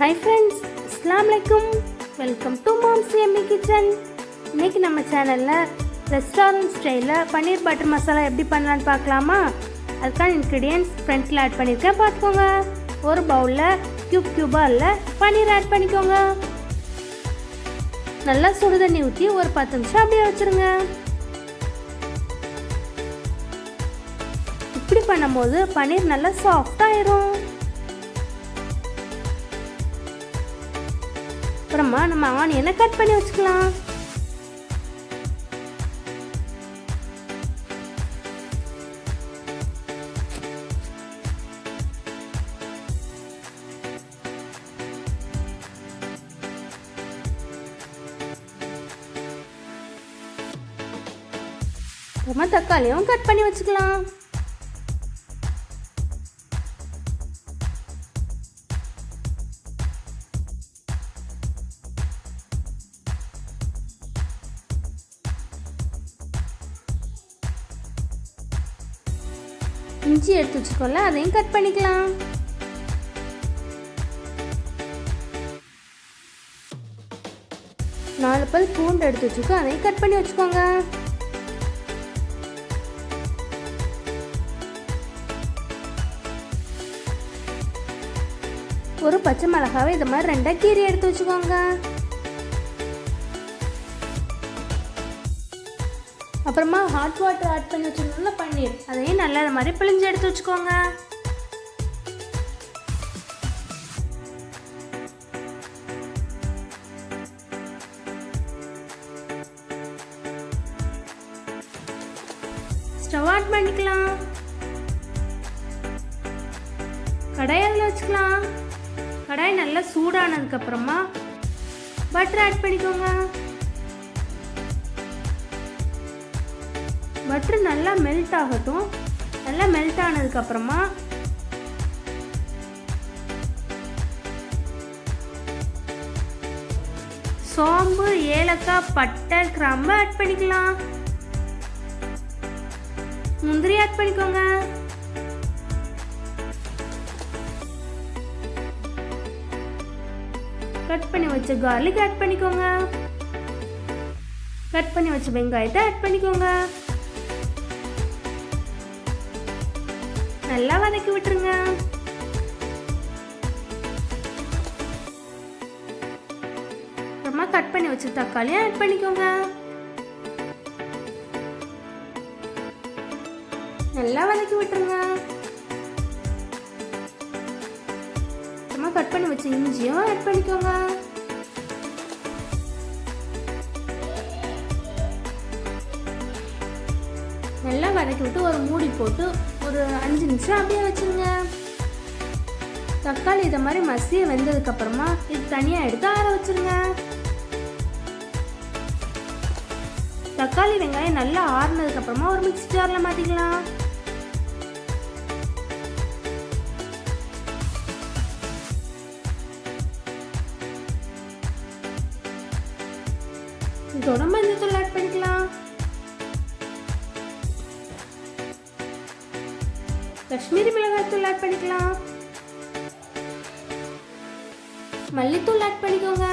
Hi friends அஸ்லாம் வலைக்கும் welcome to mom's yummy kitchen இன்னைக்கு நம்ம சேனலில் ரெஸ்டாரண்ட் ஸ்டைலில் பன்னீர் பட்டர் மசாலா எப்படி பண்ணலான்னு பார்க்கலாமா? அதுக்கான இன்க்ரீடியன்ஸ் ஃப்ரெண்ட்ஸில் ஆட் பண்ணியிருக்கேன். பார்த்துக்கோங்க. ஒரு பவுலில் க்யூப் க்யூபாக இல்லை பன்னீர் ஆட் பண்ணிக்கோங்க. நல்லா சுடு தண்ணி ஊற்றி ஒரு பத்து நிமிஷம் அப்படியே வச்சுருங்க. இப்படி பண்ணும்போது பன்னீர் நல்லா சாஃப்டாயிரும் அப்புறமா நம்ம ஆனியனை கட் பண்ணி வச்சுக்கலாம்? அப்புறமா தக்காளியும் கட் பண்ணி வச்சுக்கலாம். இஞ்சி எடுத்து வச்சுக்கோல அதையும் கட் பண்ணிக்கலாம். நாலு பல் பூண்டு எடுத்து வச்சுக்கோ அதையும் கட் பண்ணி வச்சுக்கோங்க. ஒரு பச்சை மிளகாவை இது மாதிரி ரெண்டாக கீரி எடுத்து வச்சுக்கோங்க. அப்புறமா ஹாட் வாட்டர் ஆட் பண்ணி வச்சுருந்தோம்ல பன்னீர். அதையும் நல்லா மாதிரி பிழிஞ்சு எடுத்து வச்சுக்கோங்க. ஸ்டவ் ஆட் பண்ணிக்கலாம். கடாய் அதில் வச்சுக்கலாம். கடாய் நல்லா சூடானதுக்கப்புறமா பட்டர் ஆட் பண்ணிக்கோங்க. பட்டர் நல்லா மெல்ட் ஆகட்டும். நல்லா மெல்ட் ஆனதுக்கப்புறமா சோம்பு ஏலக்காய் பட்டை கிராம்பு ஆட் பண்ணிக்கலாம். முந்திரி ஆட் பண்ணிக்கோங்க. கட் பண்ணி வச்ச கார்லிக் ஆட் பண்ணிக்கோங்க. கட் பண்ணி வச்ச வெங்காயத்தை ஆட் பண்ணிக்கோங்க. நல்லா வதக்கி விட்டுருங்க. அப்புறமா கட் பண்ணி வச்ச தக்காளியும் ஆட் பண்ணிக்கோங்க. நல்லா வதக்கி விட்டுருங்க. அப்புறமா கட் பண்ணி வச்ச இஞ்சியும் ஆட் பண்ணிக்கோங்க. நல்லா வதக்கி விட்டு ஒரு மூடி போட்டு ஒரு அஞ்சு நிமிஷம் அப்படியே வச்சுருங்க தக்காளி இதை மாதிரி மசிய வெந்ததுக்கு அப்புறமா இது தனியாக எடுத்து ஆற வச்சுருங்க. தக்காளி வெங்காயம் நல்லா ஆறுனதுக்கு அப்புறமா ஒரு மிக்ஸி ஜாரில் மாற்றிக்கலாம் இதோட மஞ்சத்தூள் ஆட் பண்ணிக்கலாம். காஷ்மீரி மிளகாய்த்தூள் ஆட் பண்ணிக்கலாம். மல்லித்தூள் ஆட் பண்ணிக்கோங்க.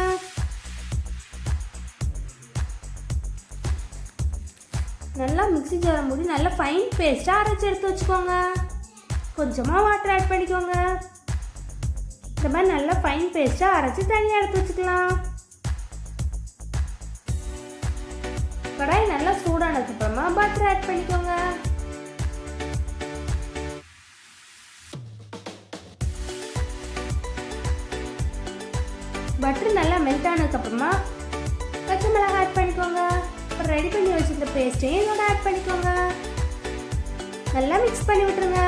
நல்லா மிக்ஸி ஜார மூடி நல்லா ஃபைன் பேஸ்ட்டாக அரைச்சி எடுத்து வச்சுக்கோங்க. கொஞ்சமாக வாட்டர் ஆட் பண்ணிக்கோங்க. இந்த மாதிரி நல்லா ஃபைன் பேஸ்ட்டாக அரைச்சி தனியாக எடுத்து வச்சுக்கலாம். கடாய் நல்லா சூடானதுக்கு அப்புறமா பட்டர் ஆட் பண்ணிக்கோங்க. மெல்ட் ஆனதுக்கப்புறமா பச்சை மிளகாய் ஆட் பண்ணிக்கோங்க. அப்புறம் ரெடி பண்ணி வச்சிருந்த பேஸ்ட்டையும் இதோட ஆட் பண்ணிக்கோங்க. நல்லா மிக்ஸ் பண்ணி விட்டுருங்க.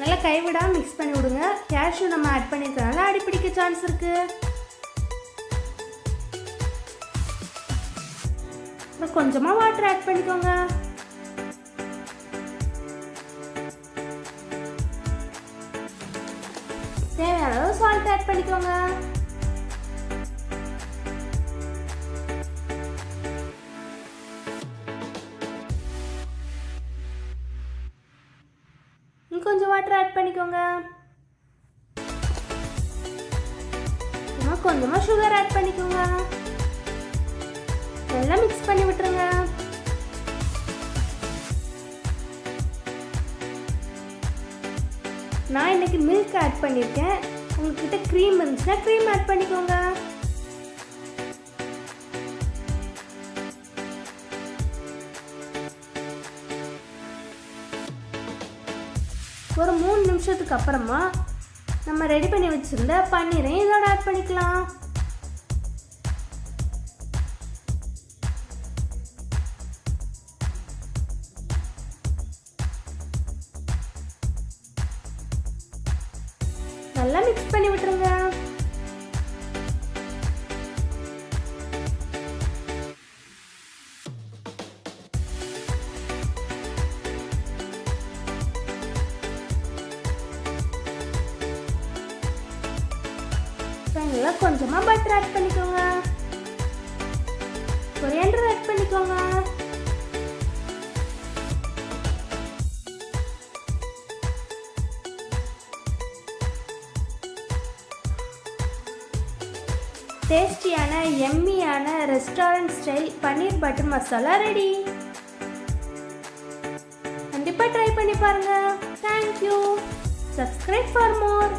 நல்லா கைவிடாமல் மிக்ஸ் பண்ணி விடுங்க. கேஷ்யூ நம்ம ஆட் பண்ணியிருக்கனால அடி பிடிக்க சான்ஸ் இருக்குது அப்புறம் கொஞ்சமாக வாட்டர் ஆட் பண்ணிக்கோங்க. தேவையான அளவு சால்ட் ஆட் பண்ணிக்கோங்க. கொஞ்சம் வாட்டர் ஆட் பண்ணிக்கோங்க. இன்னும் கொஞ்சமாக சுகர் ஆட் பண்ணிக்கோங்க. நல்லா மிக்ஸ் பண்ணி விட்டுருங்க. நான் இன்றைக்கி மில்க் ஆட் பண்ணியிருக்கேன் உங்ககிட்ட க்ரீம் இருந்துச்சுன்னா க்ரீம் ஆட் பண்ணிக்கோங்க. ஒரு மூணு நிமிஷத்துக்கு அப்புறமா நம்ம ரெடி பண்ணி வச்சுருந்த பன்னீரையும் இதோட ஆட் பண்ணிக்கலாம். நல்லா மிக்ஸ் பண்ணி விட்டுருங்க. நல்லா கொஞ்சமாக பட்டர் ஆட் பண்ணிக்கோங்க. கொரியாண்டர் ஆட் பண்ணிக்கோங்க. டேஸ்டியான எம்மியான restaurant style paneer butter masala ready கண்டிப்பாக ட்ரை பண்ணி பாருங்கள் தேங்க்யூ சப்ஸ்கிரைப் ஃபார் மோர்